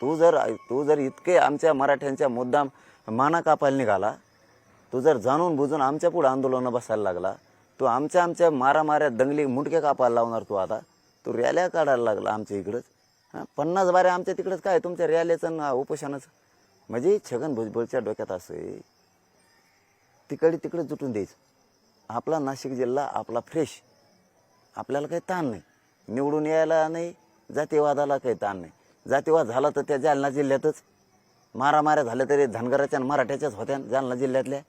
तू जर तू जर इतके आमच्या मराठ्यांच्या मुद्दाम माना कापायला निघाला तू जर जाणून बुजून आमच्या पुढे आंदोलनं बसायला लागला तू आमच्या आमच्या मारामाऱ्या दंगली मुंडके कापायला लावणार तू आता तू रॅल्या काढायला लागला आमच्या इकडंच. हां पन्नास बाऱ्या आमच्या तिकडंच काय तुमच्या रॅलीचं ना उपोषणाचं? म्हणजे छगन भुजबळच्या डोक्यात असं तिकडे तिकडे जुटून द्यायचं. आपला नाशिक जिल्हा आपला फ्रेश आपल्याला काही ताण नाही. निवडून यायला नाही जातीवादाला काही ताण नाही. जातीवाद झाला तर त्या जालना जिल्ह्यातच. मारामाऱ्या झाल्या तरी धनगराच्या आणि मराठ्याच्याच होत्या जालना जिल्ह्यातल्या.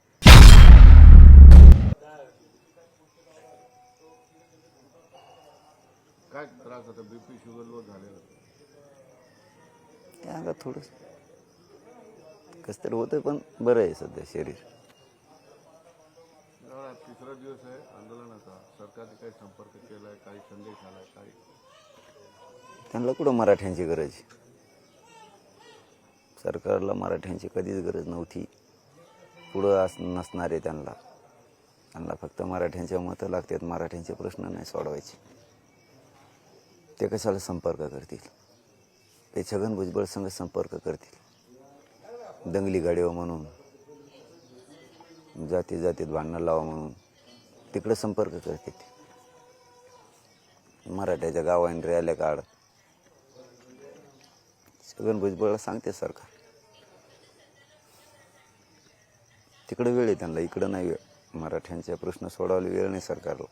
काय त्रास होता बीपी शुगर लो झालेलं? त्या अंगात थोडंस. कसं तरी होतं पण बरं आहे सध्या शरीर. तिसरा दिवस आहे आंदोलनाचा. सरकारने काही संपर्क केलाय काही संदेश आलाय काही त्यांना कुठं मराठ्यांची गरज? आहे? सरकारला मराठ्यांची कधीच गरज नव्हती. पुढं अस नसणार आहे त्यांना. त्यांना फक्त मराठ्यांच्या मतं लागतात. मराठ्यांचे प्रश्न नाही सोडवायचे. ते कशाला संपर्क करतील? ते छगन भुजबळ संघ संपर्क करतील. दंगली गाडीवा म्हणून जाती जातीत भांडणं लावा म्हणून तिकडं संपर्क करतील मराठ्याच्या गावाने रॅल्या काढ छगन भुजबळला सांगते सरकार तिकडे वेळ आहे त्यांना इकडं नाही वेळ. मराठ्यांचे प्रश्न सोडवायला वेळ नाही सरकारला.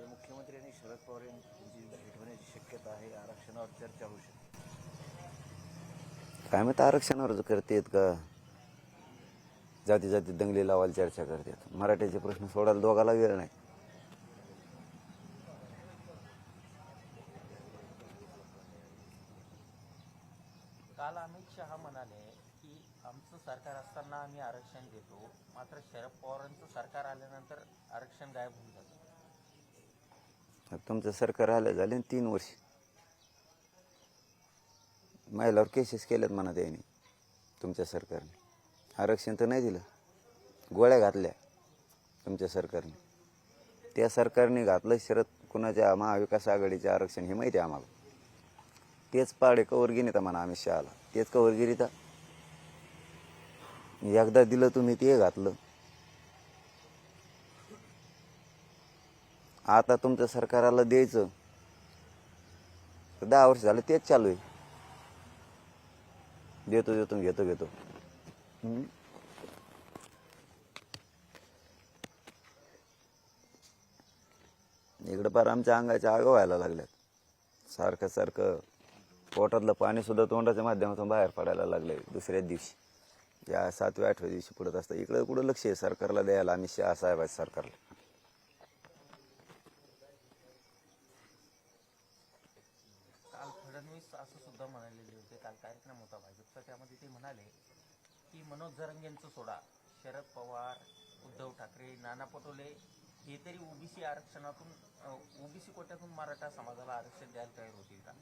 मुख्यमंत्री आणि शरद पवार यांची भेट होण्याची शक्यता आहे आरक्षणावर चर्चा होऊ शकते. काय माहिती आरक्षणावर करतेत का? जाती जाती दंगली लावायला चर्चा करतात. मराठ्याचे प्रश्न सोडायला दोघाला वेळ नाही. काल अमित शहा म्हणाले की आमचं सरकार असताना आम्ही आरक्षण देतो मात्र शरद पवारांचं सरकार आल्यानंतर आरक्षण गायब होऊन जातं. तुमचं सरकार आलं झाले तीन वर्ष. महिलावर केसेस केल्यात म्हणा त्यांनी तुमच्या सरकारने. आरक्षण तर नाही दिलं. गोळ्या घातल्या तुमच्या सरकारने. त्या सरकारने घातलं शरद कुणाच्या महाविकास आघाडीचे आरक्षण हे माहिती आहे आम्हाला. तेच पाडे कवरगिरीता म्हणा अमित शहाला. तेच कवरगिरीता एकदा दिलं तुम्ही ते घातलं. आता तुमचं सरकाराला द्यायचं. तर दहा वर्ष झालं तेच चालू आहे. देतो देतो घेतो घेतो. इकडं पार आमच्या अंगाच्या आग व्हायला लागल्यात सारखं सारखं पोटातलं पाणी सुद्धा तोंडाच्या माध्यमातून बाहेर पडायला लागलंय दुसऱ्याच दिवशी. या सातव्या आठव्या दिवशी पडत असतं. इकडं कुठं लक्ष आहे? सरकारला द्यायला आम्ही शहा साहेब आहेत सरकारला काल फडणवीस असं सुद्धा म्हणालेले होते काल कार्यक्रम होता भाजपचा त्यामध्ये ते म्हणाले की मनोज जरंगेंचं सोडा शरद पवार उद्धव ठाकरे नाना पटोले हे तरी ओबीसी आरक्षणातून ओबीसी कोट्यातून मराठा समाजाला आरक्षण द्यायला तयार होतील का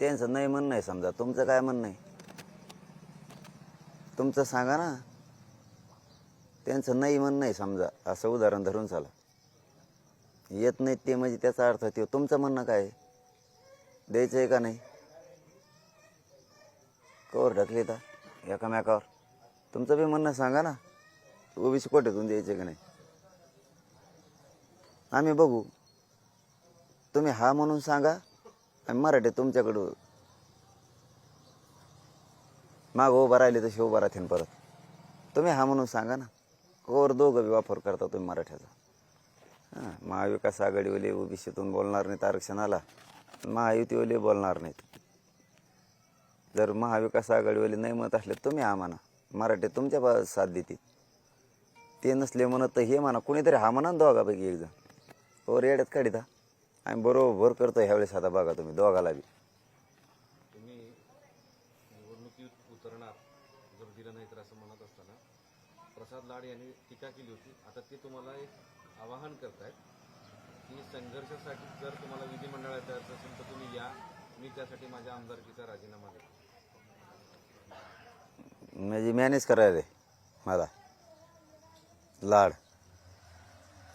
त्यांचं नाही म्हणणं आहे समजा. तुमचं काय म्हणणं आहे? तुमचं सांगा ना. त्यांचं नाही म्हणणं आहे समजा. असं उदाहरण धरून चाला. येत नाहीत ते म्हणजे त्याचा अर्थ ते. तुमचं म्हणणं काय आहे? द्यायचं आहे का नाही? कवर ढकले तर एकामेकावर. तुमचं बी म्हणणं सांगा ना. ओबीसी कोट्यातून द्यायचे का नाही? आम्ही बघू. तुम्ही हा म्हणून सांगा. आणि मराठी तुमच्याकडं माग उभा राहिले तशी उभा राहते परत. तुम्ही हा म्हणून सांगा ना. कोर दोघं बी वापर करता तुम्ही मराठ्याचा. हां महाविकास आघाडीवाले ओबीसीतून बोलणार नाहीत आरक्षणाला. महायुतीवाले बोलणार नाहीत. जर महाविकास आघाडीवाले नाही म्हणत असले तुम्ही हा म्हणा. मराठी तुमच्या साथ देतील. ते नसले म्हणत तर हे म्हणा. कुणीतरी हा म्हणा ना दोघापैकी एकजण ओ हो रेड्यात काढिता आम्ही बरोबर करतो ह्यावेळेस आता बघा तुम्ही दोघाला बी. तुम्ही निवडणुकीत उतरणार जर दिलं नाही तर असं म्हणत असताना प्रसाद लाड यांनी टीका केली होती. आता ते तुम्हाला एक आवाहन करतायत की संघर्षासाठी जर तुम्हाला विधिमंडळात जायचं असेल तर तुम्ही या. मी त्यासाठी माझ्या आमदारकीचा राजीनामा देतो. म्हणजे मॅनेज करायला मला. लाड.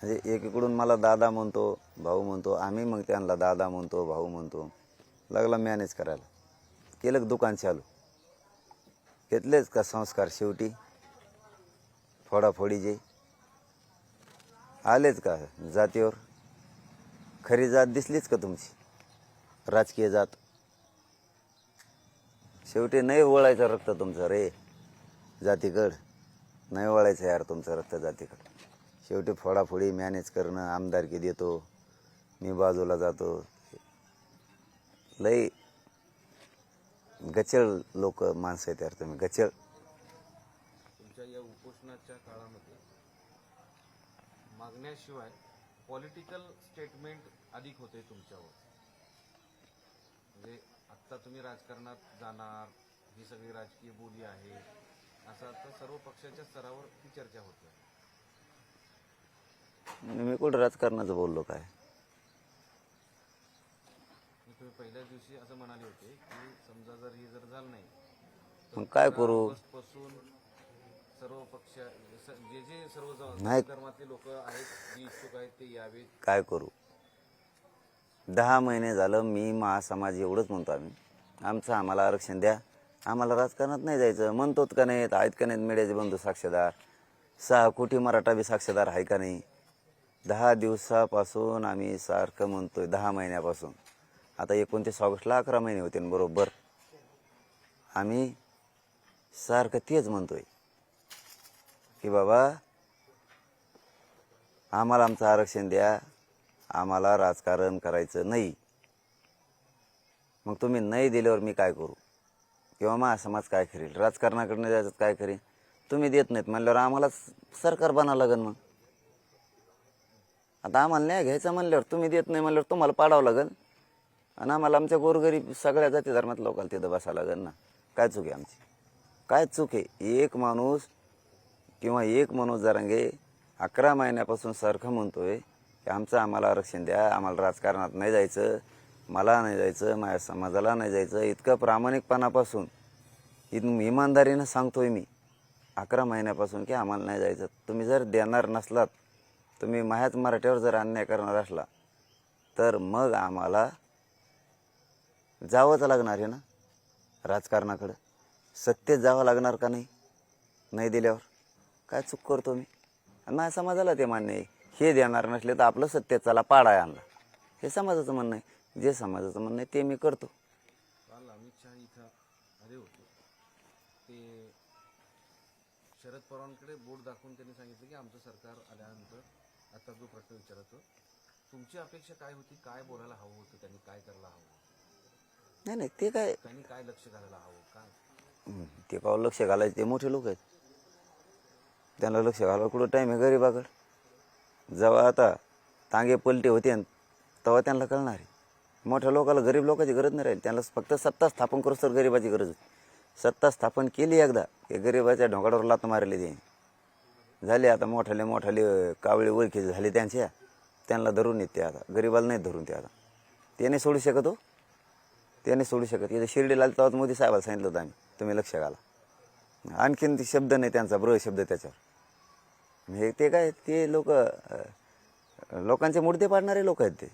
म्हणजे एकीकडून मला दादा म्हणतो भाऊ म्हणतो आम्ही मग त्यांना दादा म्हणतो भाऊ म्हणतो. लागला मॅनेज करायला. केलं दुकान चालू? घेतलेच का संस्कार शेवटी? फोडाफोडीचे आलेच का जातीवर? खरी जात दिसलीच का तुमची? राजकीय जात. शेवटी नाही वळायचं रक्त तुमचं रे. जातीकड. नाही वळायचं यार तुमचं रक्त जातीकड. शेवटी फोडाफोडी मॅनेज करणं आमदारकी देतो मी बाजूला जातो. लई गचळ लोक माणसं आहेत यार तुम्ही गचळ. तुमच्या या उपोषणाच्या काळामध्ये मागण्याशिवाय पॉलिटिकल स्टेटमेंट अधिक होते तुमच्यावर. म्हणजे आत्ता तुम्ही राजकारणात जाणार ही सगळी राजकीय बोली आहे असं आता सर्व पक्षाच्या स्तरावर ती चर्चा होते. मी कुठं राजकारणाचं बोललो काय? तुम्ही पहिल्याच दिवशी असं म्हणाले होते की समजा जर हे जर झालं नाही मग काय करू? सर्व पक्ष स- जे जे सर्व नाही. धर्मातले लोक आहेत जी इच्छुक आहेत ते यावेत. काय करू? दहा महिने झालं मी महासमाज एवढंच म्हणतो आम्ही. आमचं आम्हाला आरक्षण द्या. आम्हाला राजकारणात नाही जायचं. म्हणतोत का नाहीत? आहेत का नाहीत? मीडियाचे बंधू साक्षीदार. सहा कोटी मराठा बी साक्षीदार आहे का नाही? दहा दिवसापासून आम्ही सारखं म्हणतोय दहा महिन्यापासून. आता एकोणतीस ऑगस्टला अकरा महिने होते बरोबर. आम्ही सारखं तेच म्हणतोय की बाबा आम्हाला आमचं आरक्षण द्या आम्हाला राजकारण करायचं नाही. मग तुम्ही नाही दिल्यावर मी काय करू? किंवा मग समाज काय करेल? राजकारणाकडनं जायचं काय करेल तुम्ही देत नाहीत म्हणल्यावर आम्हालाच सरकार बनावं लागेल मग. आता आम्हाला न्याय घ्यायचा म्हणल्यावर तुम्ही देत नाही म्हणल्यावर तुम्हाला पाडावं लागेल. आणि आम्हाला आमच्या गोरगरीब सगळ्या जाती धर्मात लोकांना तिथं बसावं लागेल ना. काय चूक आहे आमची? काय चूक आहे? एक माणूस किंवा एक माणूस जरांगे अकरा महिन्यापासून सारखं म्हणतोय की आमचं आम्हाला आरक्षण द्या आम्हाला राजकारणात नाही जायचं मला नाही जायचं माझ्या समाजाला नाही जायचं. इतकं प्रामाणिकपणापासून इथून इमानदारीनं सांगतोय मी अकरा महिन्यापासून की आम्हाला नाही जायचं. तुम्ही जर देणार नसलात तुम्ही माझ्याच मराठीवर जर अन्याय करणार असला तर मग आम्हाला जावंच लागणार आहे ना राजकारणाकडं? सत्तेत जावं लागणार का नाही? नाही दिल्यावर? काय चूक करतो मी? माझ्या समाजाला ते मान्य आहे. हे देणार नसले तर आपलं सत्तेचाला पाडाय आणला हे समाजाचं म्हणणं आहे. जे समाजाचं म्हणणं आहे ते मी करतो. काल अमित शहा इथं आले होते. ते शरद पवारांकडे बोट दाखवून त्यांनी सांगितलं की आमचं सरकार आल्यानंतर आता जो प्रश्न विचारतो तुमची अपेक्षा काय होती? काय बोलायला हवं होतं? त्यांनी काय करायला हवं नाही नाही ते काय त्यांनी काय लक्ष घालायला हवं? काय? हं, ते का लक्ष घालायचे ते मोठे लोक आहेत. त्यांना लक्ष घालायला कुठं टाईम आहे गरीबाकडं? जेव्हा आता तांगे पलटे होते न, तेव्हा त्यांना कळणार आहे. मोठ्या लोकाला गरीब लोकांची गरज नाही राहील. त्यांना फक्त सत्ता स्थापन करूच तर गरीबाची गरज सत्ता स्थापन केली एकदा की गरीबाच्या ढोंगाडावर लात मारली ते झाले आता मोठाले मोठाले कावळे ओळखीचे झाले त्यांच्या. त्यांना धरून येते आता. गरीबाला नाही धरून ते आता. ते नाही सोडू शकत हो. ते नाही सोडू शकत. इथे शिर्डीला आले तेव्हाच मोदी साहेबाला सांगितलं होतं आम्ही. तुम्ही लक्ष घाला. आणखीन ते शब्द नाही त्यांचा ब्र शब्द त्याच्यावर. हे ते काय ते लोक लोकांचे मुडदे पाडणारे लोक आहेत ते.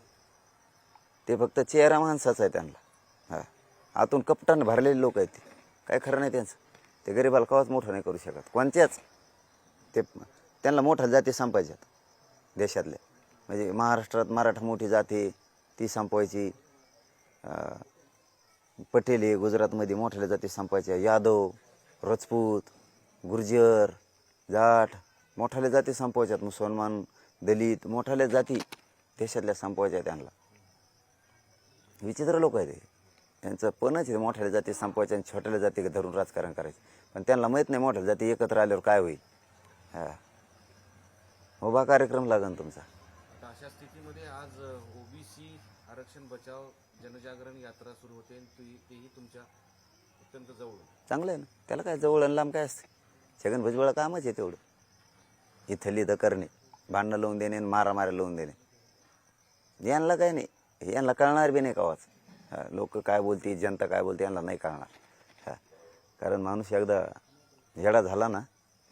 ते फक्त चेहरा माणसाचा आहे त्यांना. हा. आतून कपटानं भरलेले लोक आहेत ते. काय खरं नाही त्यांचं. ते गरीबाला कवाच मोठं नाही करू शकत. कोणत्याच ते त्यांना मोठ्या जाती संपायच्यात देशातल्या म्हणजे महाराष्ट्रात मराठा मोठी जाती ती संपवायची. पटेले पटेल आहे गुजरातमध्ये मोठ्या जाती संपायच्या यादव राजपूत गुर्जर जाट मोठाल्या जाती संपवायच्यात. मुसलमान दलित मोठाल्या जाती देशातल्या संपवायच्या त्यांना. विचित्र लोक आहेत त्यांचं पणच आहे मोठ्या जाती संपवायच्या आणि छोट्याल्या जाती धरून राजकारण करायचं. पण त्यांना माहीत नाही मोठ्या जाती एकत्र आल्यावर काय होईल. हा. उभा कार्यक्रम लागन तुमचा. आता अशा स्थितीमध्ये आज ओबीसी आरक्षण बचाव जनजागरण यात्रा सुरू होते आणि ती- तेही तुमच्या अत्यंत जवळ चांगलं आहे ना. त्याला काय जवळ आणि लांब काय असते? छगन भुजबळ कामच आहे तेवढं. इथली तर करणे भांडणं लावून देणे आणि मारामाऱ्या लावून देणे. यांना काय नाही. यांना कळणार बी नाही कावाच. हा लोक काय बोलते जनता काय बोलते यांना नाही कळणार. हा. कारण माणूस एकदा येडा झाला ना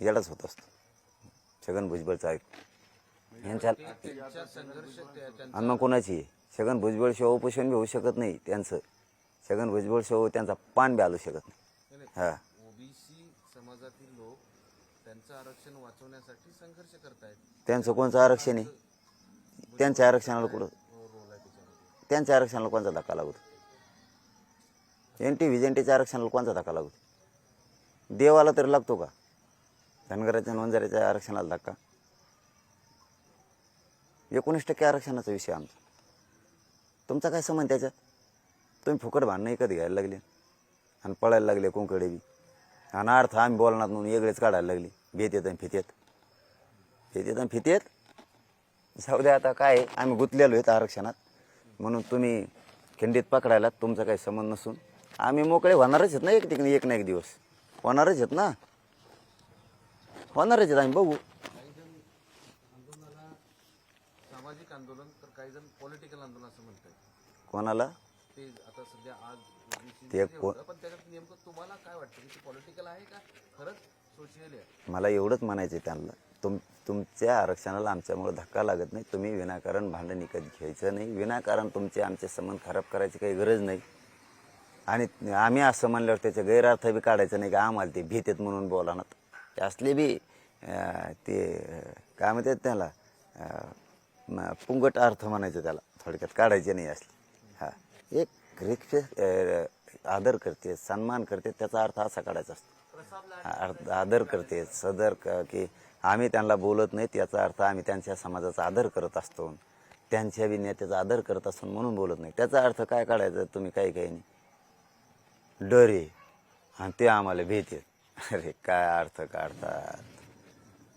येडाच होत असतो. छगन भुजबळचा ऐक यांच्या आणि मग कोणाची? छगन भुजबळ शिवाय उपोषण बी होऊ शकत नाही त्यांचं. छगन भुजबळ शिवाय त्यांचा पान बी आलू शकत नाही. हा. ओबीसी समाजातील लोक त्यांचं आरक्षण वाचवण्यासाठी संघर्ष करतायत. त्यांचं कोणचं आरक्षण आहे? त्यांच्या आरक्षणाला कुठं? त्यांच्या आरक्षणाला कोणता धक्का लागतो एन टी व्हिजेंटीच्या आरक्षणाला कोणता धक्का लागतो देवाला तरी लागतो का? धनगराच्या आणि वंजाऱ्याच्या आरक्षणाला धक्का. एकोणीस टक्के आरक्षणाचा विषय आमचा. तुमचा काय संबंध त्याच्यात? तुम्ही फुकट भांडणं कधी घ्यायला लागले? आणि पळायला लागले कोंकडे बी. आणि अर्थ आम्ही बोलणार म्हणून वेगळेच काढायला लागले. भेत येत आणि फितेत. भेत येत आणि फितेत? जाऊ द्या आता काय आहे, आम्ही गुंतलेलो आहेत आरक्षणात. म्हणून तुम्ही खिंडीत पकडायला तुमचा काही संबंध नसून. आम्ही मोकळे होणारच आहेत ना एक ठिकाणी एक ना एक दिवस. होणारच आहेत ना? होणारच आहेत आम्ही बघू. काही जण आंदोलनाला सामाजिक आंदोलन तर काही जण पॉलिटिकल आंदोलन असं म्हणतात कोणाला? ते आता सध्या आज ते मध्ये को- होतं, पण त्याच्यात नेमकं तुम्हाला काय वाटतं की ते पॉलिटिकल आहे का? खरंच सोशल आहे? मला एवढंच म्हणायचं आहे त्यांना. तुम तुमच्या आरक्षणाला आमच्यामुळे धक्का लागत नाही. तुम्ही विनाकारण भांडण कधी घ्यायचं नाही. विनाकारण तुमचे आमचे संबंध खराब करायची काही गरज नाही. आणि आम्ही असं म्हणल्यावर त्याचा गैरअर्थ बी काढायचा नाही का आम्हाला ते भीतेत म्हणून बोला ना ते असले बी ते काय म्हणतात त्याला पुंगट अर्थ म्हणायचं त्याला थोडक्यात काढायचे नाही असले. हा. एक रिक्ष आदर करते सन्मान करते त्याचा अर्थ असा काढायचा असतो. अर्थ आदर करते सदर क- की आम्ही त्यांना बोलत नाहीत याचा अर्थ आम्ही त्यांच्या समाजाचा आदर करत असतो. त्यांच्या बी नेत्याचा आदर करत असतो म्हणून बोलत नाही. त्याचा अर्थ काय काढायचा तुम्ही काही काही नाही. डर आहे आणि ते आम्हाला भीत अरे काय अर्थ काढतात?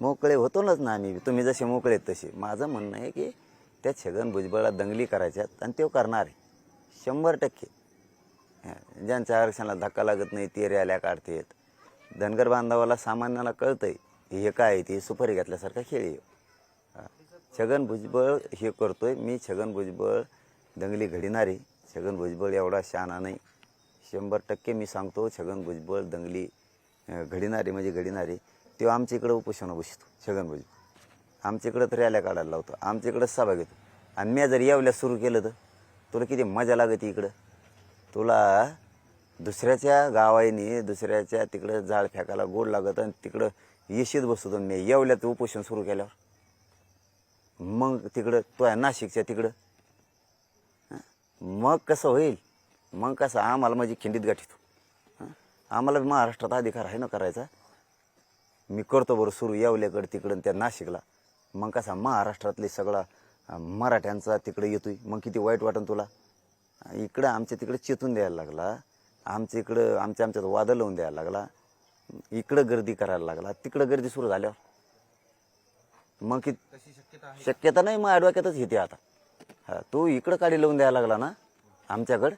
मोकळे होतोच ना आम्ही. तुम्ही जसे मोकळे आहेत तसे. माझं म्हणणं आहे की त्या छगन भुजबळला दंगली करायच्यात आणि तो करणार आहे. शंभर टक्के. ज्यांच्या आरक्षणाला धक्का लागत नाही ते रॅल्या काढतेत. धनगर बांधवाला सामान्याला कळतंय हे काय आहे ते सुपारी घातल्यासारखा खेळ आहे. छगन भुजबळ हे करतोय. मी छगन भुजबळ दंगली घडीणारी छगन भुजबळ एवढा शहाणा नाही. शंभर टक्के मी सांगतो छगन भुजबळ दंगली घडीनारे म्हणजे घडीनारे तेव्हा आमच्या इकडं उपोषण बसतो छगन भुजबळ आमच्या इकडं तर रॅल्या काढायला लावतो. आमच्या इकडं सभा घेतो. आणि मी जर येवल्या सुरू केलं तर तुला किती मजा लागते इकडं? तुला दुसऱ्याच्या गावाने दुसऱ्याच्या तिकडं जाळ फेकायला गोड लागत आणि तिकडं येशीत बसतो मी. येवल्यात उपोषण सुरू केल्यावर. मग तिकडं तो आहे नाशिकच्या तिकडं. मग कसं होईल? मग कसं आम्हाला माझी खिंडीत गाठीतो. आम्हाला महाराष्ट्रात अधिकार आहे ना करायचा? मी करतो बरं सुरू येवल्याकडं तिकडं त्या नाशिकला. मग कसा महाराष्ट्रातले सगळा मराठ्यांचा तिकडे येतोय. मग किती वाईट वाटन तुला? इकडं आमच्या तिकडे चेतून द्यायला लागला. आमच्या इकडं आमच्या आमच्यात वादळ लावून द्यायला लागला. इकडं गर्दी करायला लागला. तिकडं गर्दी सुरू झाल्यावर. मग कि शक्यता नाही मग ॲडव्होकेटच घेते आता. हा तू इकडं काढी लावून द्यायला लागला ना आमच्याकडं?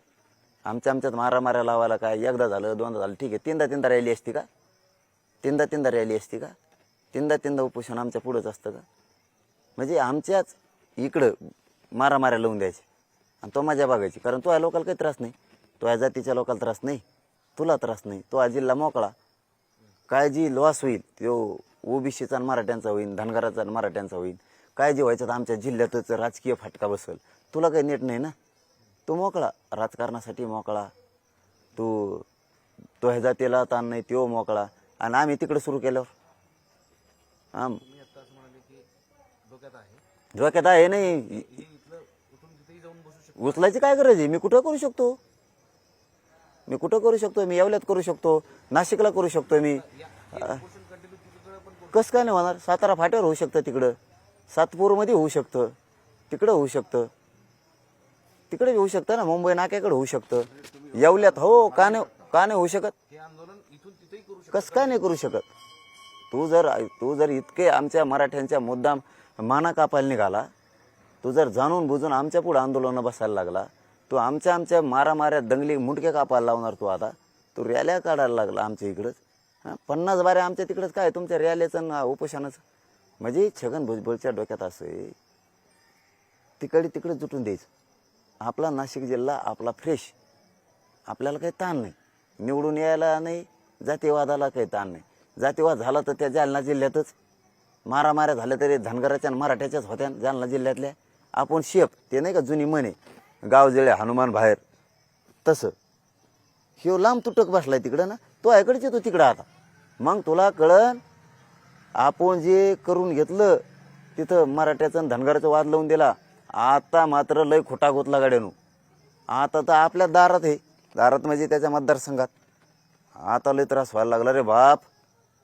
आमच्या आमच्यात मारा मारा लावायला काय? एकदा झालं दोनदा झालं. ठीक आहे तीनदा तीनदा रॅली असती का? तीनदा तीनदा रॅली असती का? तीनदा तीनदा उपोषण आमच्या पुढंच असतं का? म्हणजे आमच्याच इकडं मारा मारा लावून द्यायचे. आणि तो माझ्या बघायची. कारण तो या लोकाला काही त्रास नाही. तो या जातीच्या लोकाला त्रास नाही. तुला त्रास नाही. तो हा जिल्हा मोकळा. काय जी लॉस होईल. तो ओबीसीचा आणि मराठ्यांचा होईल धनगराचा आणि मराठ्यांचा होईल. काय जे व्हायचं तर आमच्या जिल्ह्यातच राजकीय फाटका बसल. तुला काही नेट नाही ना? तू मोकळा. राजकारणासाठी मोकळा. तू तो ह्या जातीला ताण नाही तो मोकळा. आणि आम्ही तिकडे सुरू केल्यावर आम डोक्यात आहे. नाही. उचलायची काय गरज आहे? मी कुठं करू शकतो? मी कुठं करू शकतो? मी येवल्यात करू शकतो. नाशिकला करू शकतो मी. कसं काय नाही होणार? सातारा फाट्यावर होऊ शकतं तिकडं. सातपूरमध्ये होऊ शकतं. तिकडं होऊ शकतं. तिकडे होऊ शकतं ना मुंबई नाक्याकडे होऊ शकतं. येवल्यात हो का नाही का नाही होऊ शकत? कस कसं काय नाही करू शकत? तू जर तू जर इतके आमच्या मराठ्यांच्या मुद्दाम माना कापायला निघाला तू जर जाणून बुजून आमच्या पुढे आंदोलनं बसायला लागला तू आमच्या आमच्या मारामाऱ्या दंगली मुटके कापायला लावणार तू आता? तू रॅल्या काढायला लागला आमच्या इकडंच. हां पन्नास बाऱ्या आमच्या तिकडंच काय तुमच्या रॅल्याचं ना उपोषणाचं? म्हणजे छगन भुजबळच्या डोक्यात असं तिकडे तिकडे जुटून द्यायचं. आपला नाशिक जिल्हा आपला फ्रेश आपल्याला काही ताण नाही. निवडून यायला नाही जातीवादाला काही ताण नाही. जातीवाद झाला तर त्या जालना जिल्ह्यातच. मारामाऱ्या झाल्या तरी धनगराच्या आणि मराठ्याच्याच होत्या जालना जिल्ह्यातल्या. आपण शेप ते नाही का जुनी म्हणे गाव जळे हनुमान बाहेर. तसं. ह्यो लांब तुटक बसलाय तिकडं ना. तो ऐकडच येतो तिकडं आता. मग तुला कळन आपण जे करून घेतलं तिथं मराठ्याचं धनगराचा धनगराचं वाद लावून दिला. आता मात्र लय खोटा गोतला गाड्यानो. आता तर आपल्या दारात आहे. दारात म्हणजे त्याच्या मतदारसंघात. आता लय त्रास व्हायला लागला रे बाप.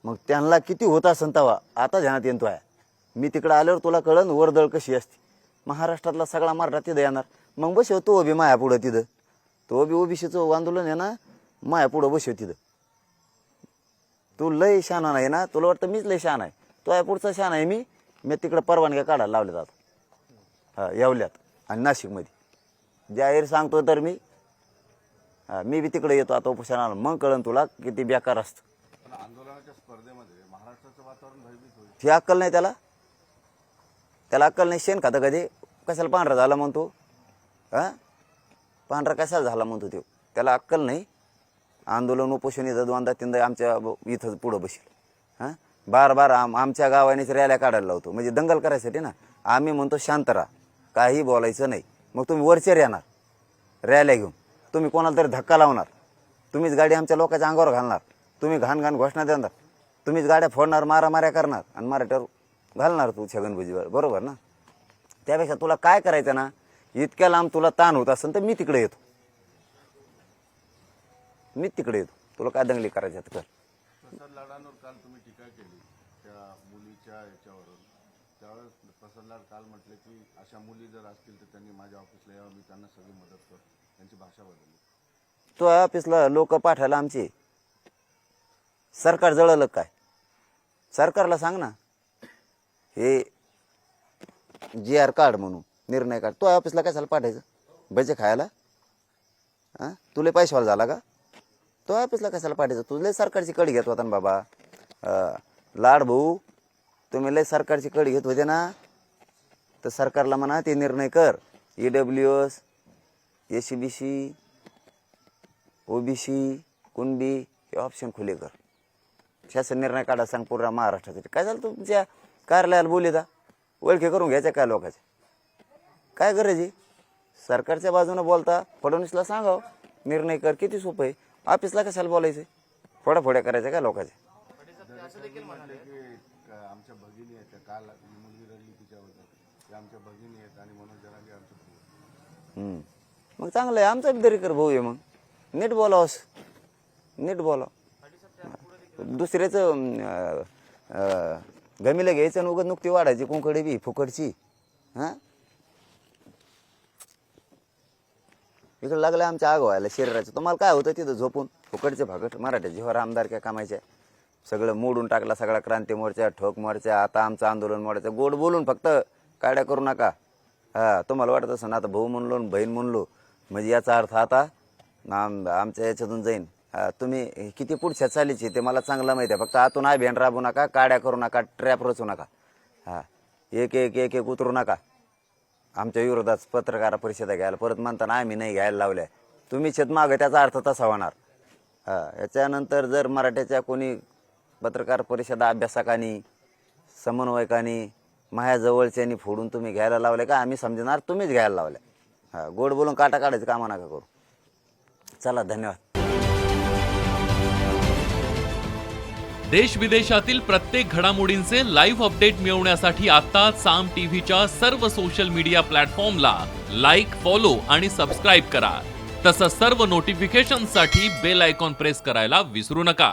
मग त्यांना किती होता संतावा आता ध्यानात येतो आहे मी तिकडं आल्यावर तुला कळन वरदळ कशी असते. महाराष्ट्रातला सगळा मराठा तिथं येणार. मग बसव तो बी माया पुढं तिथं. तो बी ओबीसीचं आंदोलन आहे ना माया पुढं बसव तिथं. तू लय शहाणा नाही ना? तुला वाटतं मीच लय शहाणा आहे? तो या पुढचा शहाणा आहे मी. मी तिकडं परवानग्या काढायला लावल्या जातो येवल्यात. आणि नाशिकमध्ये. जाहीर सांगतो तर मी. हा मी बी तिकडे येतो आता उपोषणाला. मग कळन तुला किती बेकार असतं. आंदोलनाच्या स्पर्धेमध्ये महाराष्ट्राचं वातावरण भयभीत होईल. ही अक्कल नाही त्याला? त्याला अक्कल नाही. शेण खातं कधी? कशाला पांढरा झाला म्हणतो? हा? पांढरा कशाला झाला म्हणतो तो त्याला अक्कल नाही. आंदोलन उपोषण इथं दोनदा तीनदा आमच्या इथं पुढं बसेल. हां? बार बार आम आमच्या गावानेच रॅल्या काढायला लावतो. म्हणजे दंगल करायसाठी ना? आम्ही म्हणतो शांत राहा. काही बोलायचं नाही. मग तुम्ही वरचेर येणार. रॅल्या घेऊन. तुम्ही कोणाला तरी धक्का लावणार. तुम्हीच गाडी आमच्या लोकांच्या अंगावर घालणार. तुम्ही घाण घाण घोषणा देणार. तुम्हीच गाड्या फोडणार मारामाऱ्या करणार आणि मराठ्यावर घालणार तू छगन बरोबर ना? त्यापेक्षा तुला काय करायचं ना? इतक्या लांब तुला ताण होत असेल तर मी तिकडे येतो. मी तिकडे येतो. तुला काय दंगली करायच्यात कर. काल तुम्ही टीका केली त्या मुलीच्या याच्यावरून. त्यावेळेस प्रसाद काल म्हटले की अशा मुली जर असतील तर त्यांनी माझ्या ऑफिसला यावं. मी त्यांना सगळी मदत करतो. त्यांची भाषा बदलली. तो ऑफिसला लोक पाठवायला आमचे. सरकार जळलं काय? सरकारला सांग ना. हे जी आर कार्ड म्हणून निर्णय कार्ड तो ऑफिसला काय झालं पाठायचं भजे खायला? हां तुले पैशावाला झाला का? तो ऑफिसला कशाला पाठायचं तुझले सरकारची कडी घेत होता ना बाबा. लाड भाऊ तुम्ही लय सरकारची कडी घेत होते ना. तर सरकारला म्हणा ते निर्णय कर. E W S A C B C Kunbi हे ऑप्शन खुले कर. शासन निर्णय काढा सांग पूर्ण महाराष्ट्रासाठी काय झालं तुमच्या कार्यालयाला बोलिता ओळखी करून घ्यायच्या काय लोकांच्या काय गरज आहे? सरकारच्या बाजूने बोलता फडणवीसला सांगाव निर्णय कर किती सोपं आहे? ऑफिसला कशाला बोलायचं? फोड्या करायच्या काय लोकांच्या आमच्या भगिनी आहेत आणि मनोज जरांगे आमचे हम्म. मग चांगलं आहे. आमचा बी दरेकर भाऊ आहे मग. नीट बोलावस नीट बोलाव. दुसऱ्याचं अं, अं, गमीला घ्यायचं आणि उगत नुकती वाढायची कोंकडी बी फुकटची. हां? इकडे लागलं आमच्या आग व्हायला शरीराचं तुम्हाला काय होतं तिथं झोपून? फुकटचे भाकट मराठ्या जेव्हा आमदार काय कामायचे? सगळं मोडून टाकला सगळा क्रांती मोर्चा ठोक मोर्चा आता आमचं आंदोलन मोर्चा गोड बोलून फक्त काड्या करू नका. हा तुम्हाला वाटत असं ना आता भाऊ म्हणलो आणि बहीण म्हणलो म्हणजे याचा अर्थ आता आम आमच्या याच्यातून जाईन. हा, तुम्ही किती पुढच्या चालीचे ते मला चांगलं माहिती आहे. फक्त आतून आय राबू नका काड्या करू नका ट्रॅप रचू नका. हा एक एक एक एक उतरू नका. आमच्या विरोधात पत्रकार परिषदा घ्यायला परत म्हणताना आम्ही नाही घ्यायला लावल्या. तुम्ही शेत मागं त्याचा अर्थ तसा होणार. हा याच्यानंतर जर मराठ्याच्या कोणी पत्रकार परिषदा अभ्यासकांनी समन्वयकांनी माझ्याजवळच्यांनी फोडून तुम्ही घ्यायला लावले का? आम्ही समजणार तुम्हीच घ्यायला लावल्या हा गोड बोलून काटा काढायचं कामा नका करू. चला धन्यवाद. देश विदेशातील प्रत्येक घडामोडींचे लाईव्ह अपडेट मिळवण्यासाठी आता साम टीव्हीच्या सर्व सोशल मीडिया प्लॅटफॉर्मला लाईक फॉलो आणि सबस्क्राईब करा. तसंच सर्व नोटिफिकेशनसाठी बेल आयकॉन प्रेस करायला विसरू नका.